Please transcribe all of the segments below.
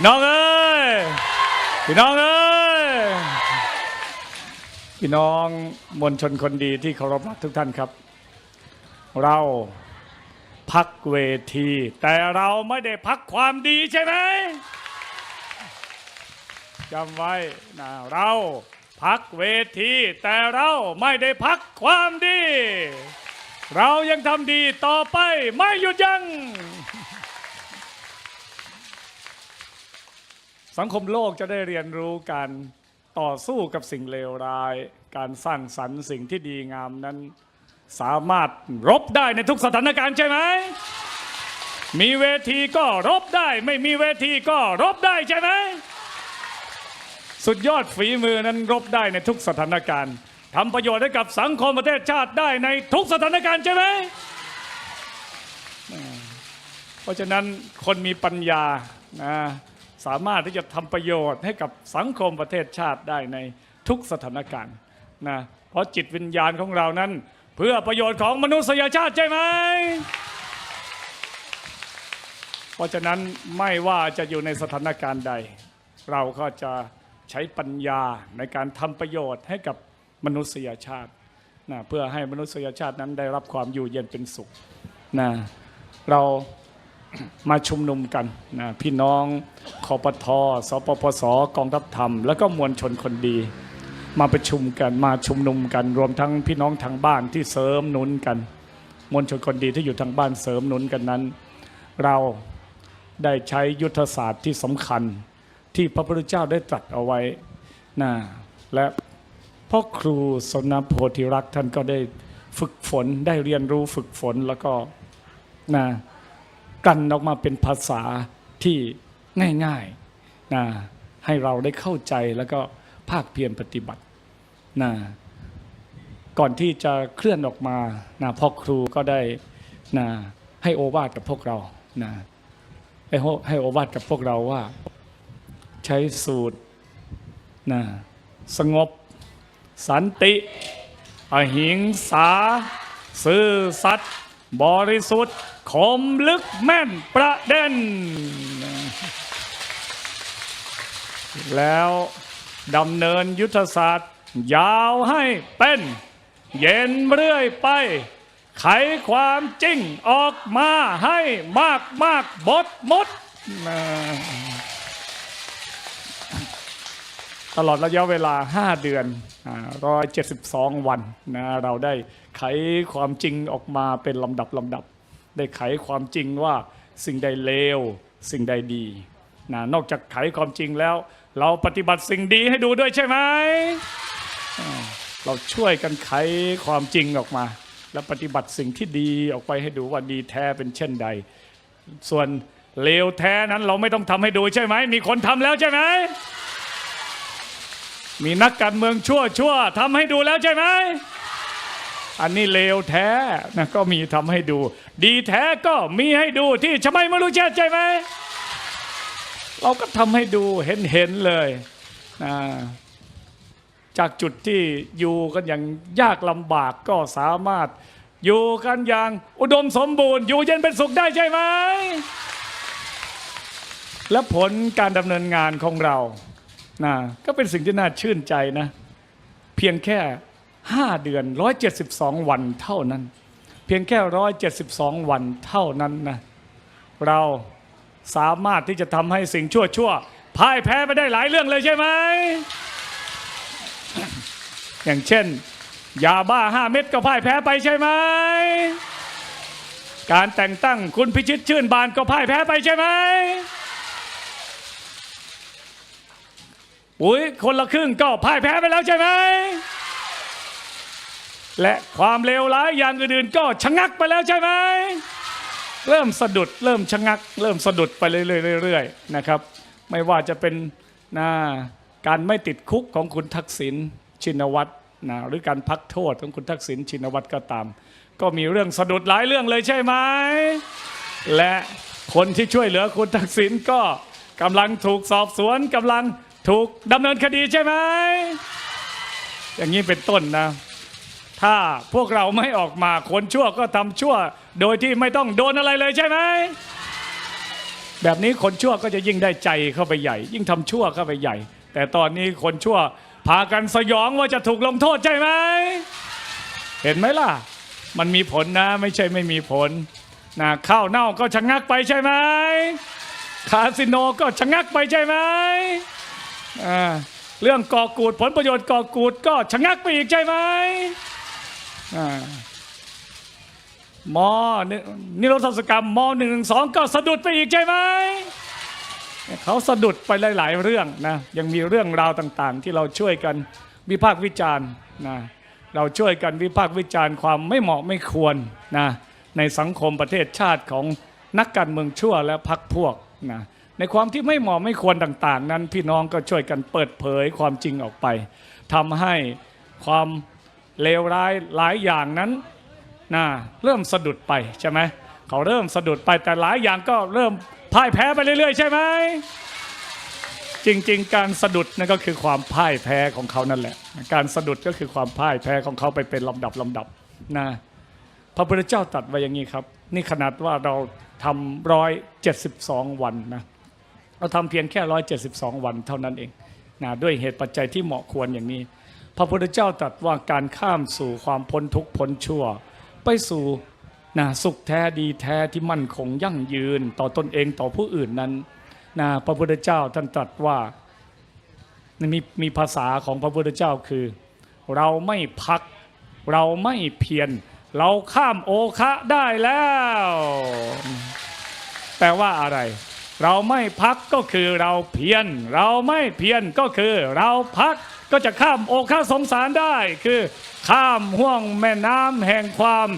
พี่น้องเอ้ยพี่น้องเอ้ยพี่น้องเอ้ยพี่น้องมวลชนคนดีที่เคารพรักทุกท่านครับ เราพักเวที แต่เราไม่ได้พักความดีใช่ไหมจำไว้นะเราพักเวที แต่เราไม่ได้พักความดี เรายังทำดีต่อไปไม่หยุดยัง้ง สังคมโลกจะได้เรียนรู้การต่อสู้กับสิ่งเลวร้าย การสร้างสรรค์สิ่งที่ดีงามนั้น สามารถรบได้ในทุกสถานการณ์ใช่ไหม มีเวทีก็รบได้ ไม่มีเวทีก็รบได้ใช่ไหม สุดยอดฝีมือนั้นรบได้ในทุกสถานการณ์ทำประโยชน์ให้กับสังคมประเทศชาติได้ในทุกสถานการณ์ใช่ไหม เพราะฉะนั้นคนมีปัญญานะ สามารถที่จะทำประโยชน์ให้กับสังคมประเทศชาติได้ในทุกสถานการณ์นะเพราะจิตวิญญาณของเรานั้น เพื่อประโยชน์ของมนุษยชาติใช่ไหม เพราะฉะนั้นไม่ว่าจะอยู่ในสถานการณ์ใด เราก็จะใช้ปัญญาในการทำประโยชน์ให้กับมนุษยชาตินะเพื่อให้มนุษยชาตินั้นได้รับความอยู่เย็นเป็นสุขนะเรา มาชุมนุมกันนะพี่น้องคอปทอสปปสกองทัพธรรม แล้วก็มวลชนคนดี มาประชุมกันมาชุมนุมกัน รวมทั้งพี่น้องทางบ้านที่เสริมหนุนกัน มวลชนคนดีที่อยู่ทางบ้านเสริมหนุนกันนั้น เราได้ใช้ยุทธศาสตร์ที่สำคัญที่พระพุทธเจ้าได้ตรัสเอาไว้นะและพ่อครูสนโพธิรักษ์ท่านก็ได้ฝึกฝนได้เรียนรู้ฝึกฝนแล้วก็นะ กันออกมาเป็นภาษาที่ง่ายๆนะให้เราได้เข้าใจแล้วก็ภาคเพียรปฏิบัตินะก่อนที่จะเคลื่อนออกมานะพ่อครูก็ได้นะให้โอวาทกับพวกเรานะให้อให้โอวาทกับพวกเราว่า ใช้สูตรนะสงบ สันติ อหิงสา ซื่อสัตย์ บริสุทธิ์คมลึกแม่นประเด็น แล้วดำเนินยุทธศาสตร์ ยาวให้เป็น เย็นเรื่อยไป ไขความจริงออกมาให้มากมากบดมดนะ ตลอดระยะเวลา 5 เดือนร้อยเจ็ดสิบสองวันนะเราได้ไขความจริงออกมาเป็นลำดับลำดับ ได้ไขความจริงว่าสิ่งใดเลว สิ่งใดดีนะนอกจากไขความจริงแล้ว เราปฏิบัติสิ่งดีให้ดูด้วยใช่ไหม เราช่วยกันไขความจริงออกมา แล้วปฏิบัติสิ่งที่ดีออกไปให้ดูว่าดีแท้เป็นเช่นใด ส่วนเลวแท้นั้นเราไม่ต้องทำให้ดูใช่ไหม มีคนทำแล้วใช่ไหม มีนักการเมืองชั่วชั่วทำให้ดูแล้วใช่ไหม อันนี้เลวแท้นะก็มีทำให้ดู ดีแท้ก็มีให้ดูที่ชมัยมรุเชษใช่ไหม เราก็ทำให้ดูเห็นเห็นๆเลยนะจากจุดที่อยู่กันอย่างยากลำบากก็สามารถ อยู่กันอย่างอุดมสมบูรณ์ อยู่เย็นเป็นสุขได้ใช่ไหม และผลการดำเนินงานของเรา นะก็เป็นสิ่งที่น่าชื่นใจนะ เพียงแค่ 5 เดือน 172 วันเท่านั้น เพียงแค่ 172 วันเท่านั้นนะเราสามารถที่จะทำให้สิ่งชั่วชั่วๆพ่ายแพ้ไปได้หลายเรื่องเลยใช่ไหม อย่างเช่น ยาบ้า5เม็ดก็พ่ายแพ้ไปใช่ไหม การแต่งตั้งคุณพิชิตชื่นบานก็พ่ายแพ้ไปใช่ไหม อุ้ยคนละครึ่งก็พ่ายแพ้ไปแล้วใช่ไหม และความเลวร้ายอย่างอื่นๆก็ชะงักไปแล้วใช่ไหม เริ่มสะดุดเริ่มชะงัก เริ่มสะดุดไปเรื่อยๆนะครับ ไม่ว่าจะเป็นนะการไม่ติดคุกของคุณทักษิณชินวัตรนะหรือการพักโทษของคุณทักษิณชินวัตรก็ตาม ก็มีเรื่องสะดุดหลายเรื่องเลยใช่ไหม และคนที่ช่วยเหลือคุณทักษิณก็กำลังถูกสอบสวนกำลัง ถูกดำเนินคดีใช่ไหม อย่างนี้เป็นต้นนะ ถ้าพวกเราไม่ออกมาคนชั่วก็ทำชั่ว โดยที่ไม่ต้องโดนอะไรเลยใช่ไหม แบบนี้คนชั่วก็จะยิ่งได้ใจเข้าไปใหญ่ ยิ่งทำชั่วเข้าไปใหญ่ แต่ตอนนี้คนชั่วพากันสยองว่าจะถูกลงโทษใช่ไหม เห็นไหมล่ะ มันมีผลนะ ไม่ใช่ไม่มีผลนะข้าวเน่าก็ชะงักไปใช่ไหมคาสิโนก็ชะงักไปใช่ไหม เรื่องก่อกูดผลประโยชน์ก่อกูดก็ชะงักไปอีกใช่ไหมอ่ามนินิรโทษกรรมมหนึ่งสองก็สะดุดไปอีกใช่ไหมเขาสะดุดไปหลาย ๆ เรื่องนะยังมีเรื่องราวต่าง ๆ ที่เราช่วยกันวิพากษ์วิจารณ์นะเราช่วยกันวิพากษ์วิจารณ์ความไม่เหมาะไม่ควรนะในสังคมประเทศชาติของนักการเมืองชั่วและพรรคพวกนะ ในความที่ไม่เหมาะไม่ควรต่างๆ นั้นพี่น้องก็ช่วยกันเปิดเผยความจริงออกไปทำให้ความเลวร้ายหลายอย่างนั้นนะเริ่มสะดุดไปใช่ไหมเขาเริ่มสะดุดไปแต่หลายอย่างก็เริ่มพ่ายแพ้ไปเรื่อยๆ ใช่ไหมจริง ๆ การสะดุดนั่นก็คือความพ่ายแพ้ของเขานั่นแหละ การสะดุดก็คือความพ่ายแพ้ของเขาไปเป็นลำดับลำดับนะพระพุทธเจ้าตรัสไว้อย่างนี้ครับ นี่ขนาดว่าเราทำร้อยเจ็ดสิบสองวันนะ เราทำเพียงแค่ร้อยเจ็ดสิบสองวันเท่านั้นเองนะด้วยเหตุปัจจัยที่เหมาะควรอย่างนี้ พระพุทธเจ้าตรัสว่าการข้ามสู่ความพ้นทุกข์พ้นชั่ว ไปสู่นะสุขแท้ดีแท้ที่มั่นคงยั่งยืนต่อตนเองต่อผู้อื่นนั้นนะพระพุทธเจ้าท่านตรัสว่ามีมีภาษาของพระพุทธเจ้าคือ เราไม่พัก เราไม่เพียรเราข้ามโอคะได้แล้ว แปลว่าอะไร เราไม่พักก็คือเราเพียรเราไม่เพียรก็คือเราพักก็จะข้ามโอคาสงสารได้ คือข้ามห่วงแม่น้ำแห่งความ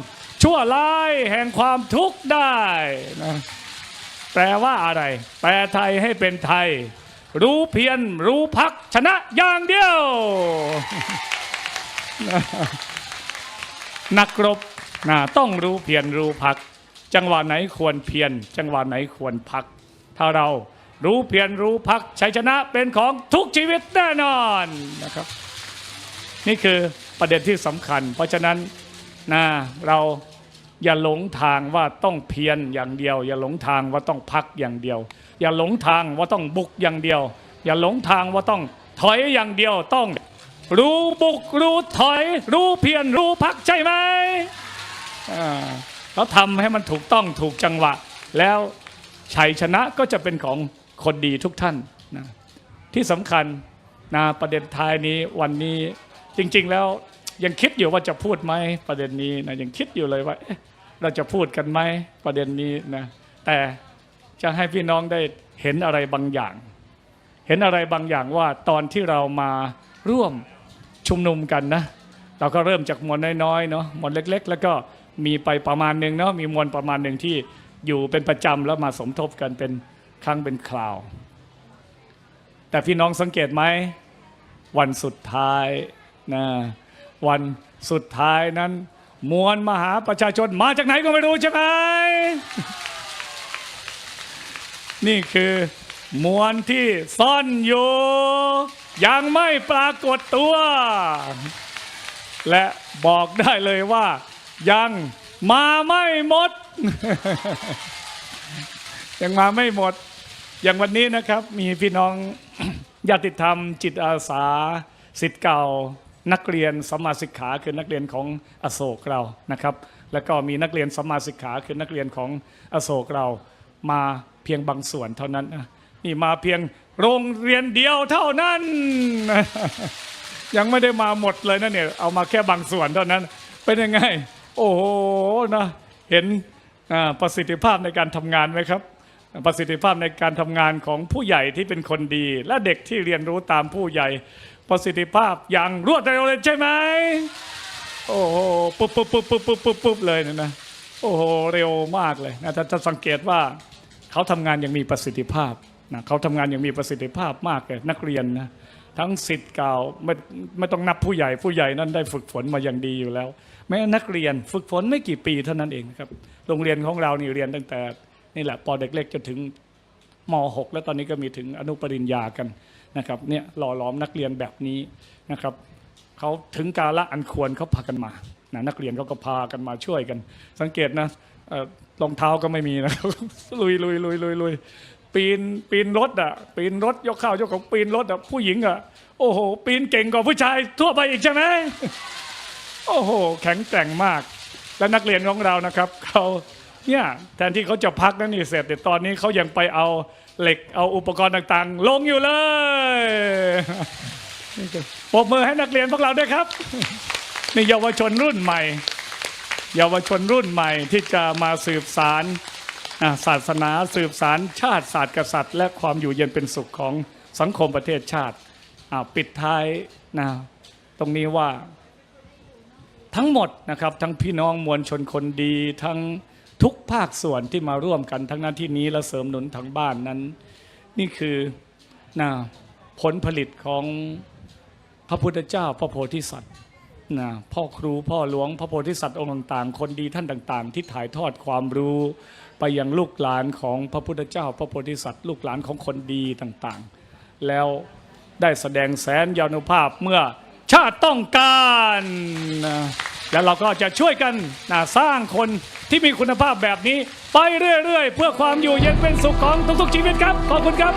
ชั่วร้ายแห่งความทุกข์ได้นะแปลว่าอะไร แปลไทยให้เป็นไทย รู้เพียรรู้พักชนะอย่างเดียว นักรบนะต้องรู้เพียรรู้พัก จังหวะไหนควรเพียรจังหวะไหนควรพัก ถ้าเรารู้เพียรรู้พักชัยชนะเป็นของทุกชีวิตแน่นอนนะครับ นี่คือประเด็นที่สำคัญ เพราะฉะนั้นนะเราอย่าหลงทางว่าต้องเพียรอย่างเดียว อย่าหลงทางว่าต้องพักอย่างเดียว อย่าหลงทางว่าต้องบุกอย่างเดียว อย่าหลงทางว่าต้องถอยอย่างเดียวต้อง รู้บุกรู้ถอย รู้เพียรรู้พักใช่ไหมอ่าเราทำให้มันถูกต้องถูกจังหวะแล้ว ชัยชนะก็จะเป็นของคนดีทุกท่านนะที่สำคัญนะประเด็นท้ายนี้วันนี้จริง ๆ แล้วยังคิดอยู่ว่าจะพูดไหมประเด็นนี้นะยังคิดอยู่เลยว่าเอ๊ะเราจะพูดกันไหมประเด็นนี้นะแต่จะให้พี่น้องได้เห็นอะไรบางอย่าง เห็นอะไรบางอย่างว่าตอนที่เรามาร่วมชุมนุมกันนะเราก็เริ่มจากมวลน้อยๆเนาะมวลเล็ก ๆ แล้วก็มีไปประมาณหนึ่งเนาะมีมวลประมาณหนึ่งที่ อยู่เป็นประจำแล้วมาสมทบกันเป็นครั้งเป็นคราว แต่พี่น้องสังเกตไหม วันสุดท้ายนะวันสุดท้ายนั้น มวลมหาประชาชนมาจากไหนก็ไม่รู้ใช่ไหมนี่คือมวลที่ซ่อนอยู่ ยังไม่ปรากฏตัว และบอกได้เลยว่ายัง มาไม่หมด ยังมาไม่หมด อย่างวันนี้นะครับ มีพี่น้องญาติธรรม จิตอาสาสิทธิ์เก่า นักเรียนสมมาสิกขาคือนักเรียนของอโศกเรานะครับ แล้วก็มีนักเรียนสมมาสิกขาคือนักเรียนของอโศกเรามาเพียงบางส่วนเท่านั้นนะนี่มาเพียงโรงเรียนเดียวเท่านั้น ยังไม่ได้มาหมดเลยนะเนี่ยเอามาแค่บางส่วนเท่านั้น เป็นยังไง โอ้โหนะเห็นประสิทธิภาพในการทำงานไหมครับ ประสิทธิภาพในการทำงานของผู้ใหญ่ที่เป็นคนดี และเด็กที่เรียนรู้ตามผู้ใหญ่ ประสิทธิภาพอย่างรวดเร็วเลยใช่ไหมโอ้โหปุ๊บปุ๊บปุ๊บปุ๊บปุ๊บปุ๊บปุ๊บเลยนะนะโอ้โหเร็วมากเลยนะจะจะสังเกตว่าเขาทำงานอย่างมีประสิทธิภาพนะเขาทำงานอย่างมีประสิทธิภาพมากเลยนักเรียนนะทั้งสิทธิ์เก่าไม่ไม่ต้องนับผู้ใหญ่ผู้ใหญ่นั้นได้ฝึกฝนมาอย่างดีอยู่แล้ว แม้นักเรียนฝึกฝนไม่กี่ปีเท่านั้นเองครับโรงเรียนของเรานี่เรียนตั้งแต่นี่แหละปอเด็กเล็กจนถึงม .6 แล้วตอนนี้ก็มีถึงอนุปริญญากันนะครับเนี่ยหล่อหลอมนักเรียนแบบนี้นะครับเขาถึงกาละอันควรเขาพากันมานะนักเรียนเขาก็พากันมาช่วยกัน สังเกตนะเอ่อรองเท้าก็ไม่มีนะครับลุยลุยลุยลุยลุยปีนปีนรถอะปีนรถยกข้าวยกของปีนรถอะผู้หญิงอะโอ้โห ปีนเก่งกว่าผู้ชายทั่วไปอีกใช่ไหม โอ้โห แข็งแกร่งมาก และนักเรียนของเรานะครับเขาเนี่ยแทนที่เขาจะพักนั่นนี่เสร็จแต่ตอนนี้เขายังไปเอาเหล็กเอาอุปกรณ์ต่างๆ ลงอยู่เลยปรบมือให้นักเรียนพวกเราด้วยครับนี่เยาวชนรุ่นใหม่ เยาวชนรุ่นใหม่ที่จะมาสืบสารศาสนาสืบสารชาติศาสตร์กษัตริย์ และความอยู่เย็นเป็นสุขของสังคมประเทศชาติปิดท้ายนะตรงนี้ว่า ทั้งหมดนะครับทั้งพี่น้องมวลชนคนดี ทั้งทุกภาคส่วนที่มาร่วมกันทั้งหน้าที่นี้และเสริมหนุนทั้งบ้านนั้น นี่คือนะผลผลิตของพระพุทธเจ้าพระโพธิสัตว์นะพ่อครูพ่อหลวงพระโพธิสัตว์องค์ต่างๆ คนดีท่านต่างๆ ที่ถ่ายทอดความรู้ ไปยังลูกหลานของพระพุทธเจ้า พระโพธิสัตว์ลูกหลานของคนดีต่างๆ แล้วได้แสดงแสนยานุภาพเมื่อ ชาติต้องการนะแล้วเราก็จะช่วยกันนะสร้างคนที่มีคุณภาพแบบนี้ ไปเรื่อย ๆ เพื่อความอยู่เย็นเป็นสุขของทุกๆชีวิตครับ ขอบคุณครับ